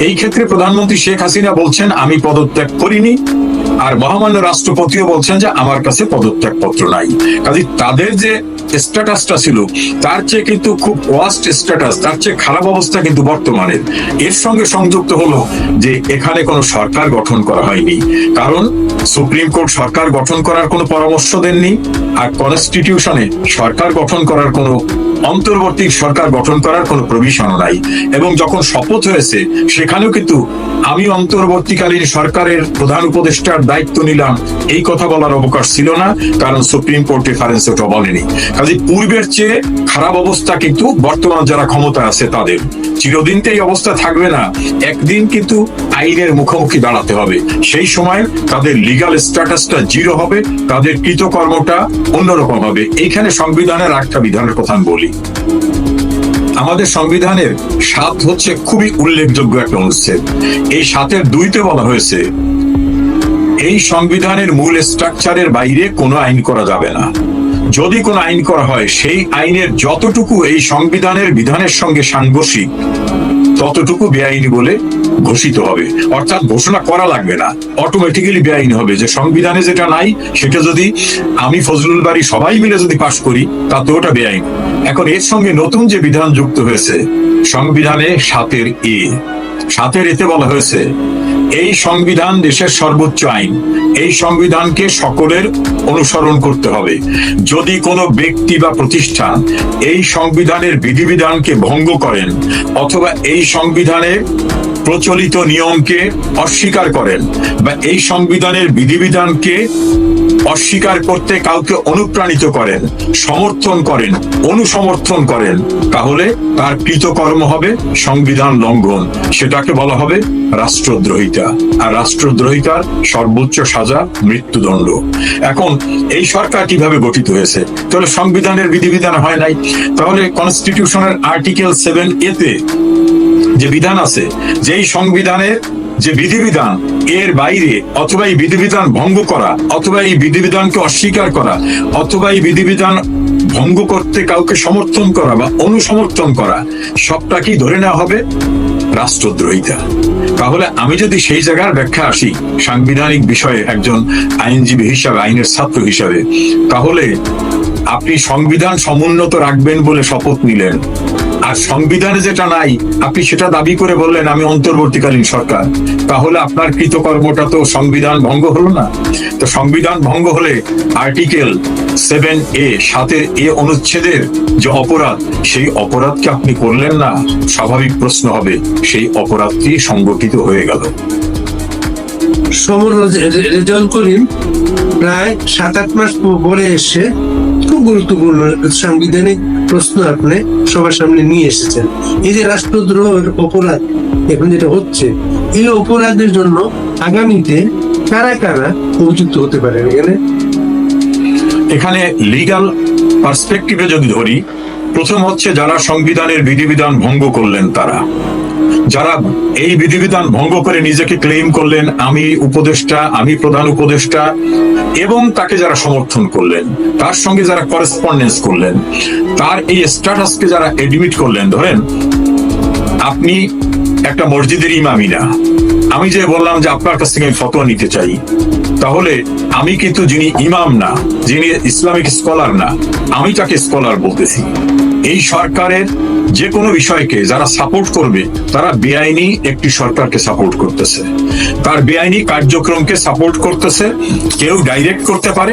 এই ক্ষেত্রে প্রধানমন্ত্রী শেখ হাসিনা বলছেন, আমি পদত্যাগ করিনি। আর মহামান্য রাষ্ট্রপতিও বলছেন যে, আমার কাছে পদত্যাগ পত্র নাই। কাজে তাদের যে স্ট্যাটাসটা ছিল, তার চেয়ে কিন্তু খুব ওয়াস্ট স্ট্যাটাস, তার চেয়ে খারাপ অবস্থা কিন্তু বর্তমানের। এর সঙ্গে সংযুক্ত হলো যে, এখানে কোনো সরকার গঠন করা হয়নি। কারণ সুপ্রিম কোর্ট সরকার গঠন করার কোনো পরামর্শ দেননি, আর কনস্টিটিউশনে সরকার গঠন করার কোনো অন্তর্বর্তী সরকার গঠন করার কোনো প্রভিশনও নাই। এবং যখন শপথ হয়েছে, সেখানেও কিন্তু আমি অন্তর্বর্তীকালীন সরকারের প্রধান উপদেষ্টার দায়িত্ব নিলাম। এই কথা বলার অবকাশ ছিল না, কারণ সুপ্রিম কোর্ট রেফারেন্স ওটা বলেনি। কাজে পূর্বের চেয়ে খারাপ অবস্থা কিন্তু বর্তমান যারা ক্ষমতা আছে তাদের। চিরদিন তো এই অবস্থা থাকবে না। একদিন কিন্তু আইনের মুখোমুখি দাঁড়াতে হবে। সেই সময় তাদের লিগাল স্ট্যাটাসটা জিরো হবে, তাদের কৃতকর্মটা অন্যরকম হবে। এইখানে সংবিধানের একটা বিধানের কথা আমি বলি। আমাদের সংবিধানের সাত হচ্ছে খুবই উল্লেখযোগ্য একটা অনুচ্ছেদ। এই সাতের দুইতে বলা হয়েছে, এই সংবিধানের মূল স্ট্রাকচারের বাইরে কোনো আইন করা যাবে না। যদি কোনো আইন করা হয়, সেই আইনের যতটুকু এই সংবিধানের বিধানের সঙ্গে সাংঘর্ষিক, ততটুকু বেআইনি বলে ঘোষিত হবে। অর্থাৎ ঘোষণা করা লাগবে না। অটোমেটিক্যালি বেআইনি হবে। যে সংবিধানে যেটা নাই, সেটা যদি আমি ফজলুল বাড়ি সবাই মিলে যদি পাশ করি তাতে ওটা বেআইন। এখন এর সঙ্গে নতুন যে বিধান যুক্ত হয়েছে, সংবিধানে সাতের এ, সাতের এতে বলা হয়েছে এই সংবিধান দেশের সর্বোচ্চ আইন। এই সংবিধানকে সকলের অনুসরণ করতে হবে। যদি কোনো ব্যক্তি বা প্রতিষ্ঠান এই সংবিধানের বিধিবিধানকে ভঙ্গ করেন অথবা এই সংবিধানের প্রচলিত নিয়মকে অস্বীকার করেন বা এই সংবিধানের বিধিবিধানকে অস্বীকার করতে কাউকে অনুপ্রাণিত করেন, সমর্থন করেন, অনুসমর্থন করেন, তাহলে তার কৃতকর্ম হবে সংবিধান লঙ্ঘন। সেটাকে বলা হবে রাষ্ট্রদ্রোহিতা। আর রাষ্ট্রদ্রোহিতার সর্বোচ্চ সাজা মৃত্যুদণ্ড। এখন এই সরকার কীভাবে গঠিত হয়েছে? তাহলে সংবিধানের বিধিবিধান হয় নাই। তাহলে কনস্টিটিউশনের আর্টিকেল সেভেন এতে যে বিধান আছে, যেই সংবিধানের যে বিধিবিধান, এর বাইরে অথবা এই বিধিবিধান ভঙ্গ করা, অথবা এই বিধিবিধানকে অস্বীকার করা, অথবা এই বিধিবিধান ভঙ্গ করতে কাউকে সমর্থন করা বা অনুসমর্থন করা, সবটাকেই ধরে নেওয়া হবে রাষ্ট্রদ্রোহিতা। তাহলে আমি যদি সেই জায়গার ব্যাখ্যা আসি, সাংবিধানিক বিষয়ে একজন আইনজীবী হিসাবে, আইনের ছাত্র হিসাবে, তাহলে আপনি সংবিধান সমুন্নত রাখবেন বলে শপথ নিলেন। আর সংবিধানে যেটা নাই, আপনি সেটা দাবি করে বললেন আমি অন্তর্বর্তীকালীন সরকার। তাহলে আপনার কৃতকর্মটা তো সংবিধান ভঙ্গ হলো না। তো সংবিধান ভঙ্গ হলে আর্টিকেল সেভেন এ, সাতের এ অনুচ্ছেদের যে অপরাধ, সেই অপরাধকে আপনি করলেন না, স্বাভাবিক প্রশ্ন হবে, সেই অপরাধটি সংগঠিত হয়ে গেল। সমর রেজাল্ট করিম প্রায় সাত আট মাস পরে এসে গুরুত্বপূর্ণ সাংবিধানিক প্রশ্ন আপনি সবার সামনে নিয়ে এসেছেন। এই যে রাষ্ট্রদ্রোহের অপরাধ, এখন যেটা হচ্ছে এই অপরাধের জন্য আগামীতে কারা কারা অভিযুক্ত হতে পারে এখানে? এখানে লিগাল পার্সপেক্টিভে যদি ধরি, প্রথম হচ্ছে যারা সংবিধানের বিধিবিধান ভঙ্গ করলেন তারা। যারা এই বিধিবিধান ভঙ্গ করে নিজেকে ক্লেম করলেন, আমি উপদেষ্টা, আমি প্রধান উপদেষ্টা, এবং তাকে যারা সমর্থন করলেন, তার সঙ্গে যারা করেসপন্ডেন্স করলেন, তার এই স্ট্যাটাসকে যারা এডমিট করলেন, ধরেন আপনি একটা মসজিদের ইমামি না। আমি যে বললাম যে আপনার কাছ থেকে আমি ফতোয়া নিতে চাই, তাহলে আমি কিন্তু যিনি ইমাম না, যিনি ইসলামিক স্কলার না, আমি তাকে স্কলার বলতেছি। এই সরকারের যে কোনো বিষয়কে যারা সাপোর্ট করবে, তারা বেআইনি একটি সরকারকে সাপোর্ট করতেছে। তার বেআইনি কার্যক্রমকে সাপোর্ট করতেছে, কেউ ডাইরেক্ট করতে পারে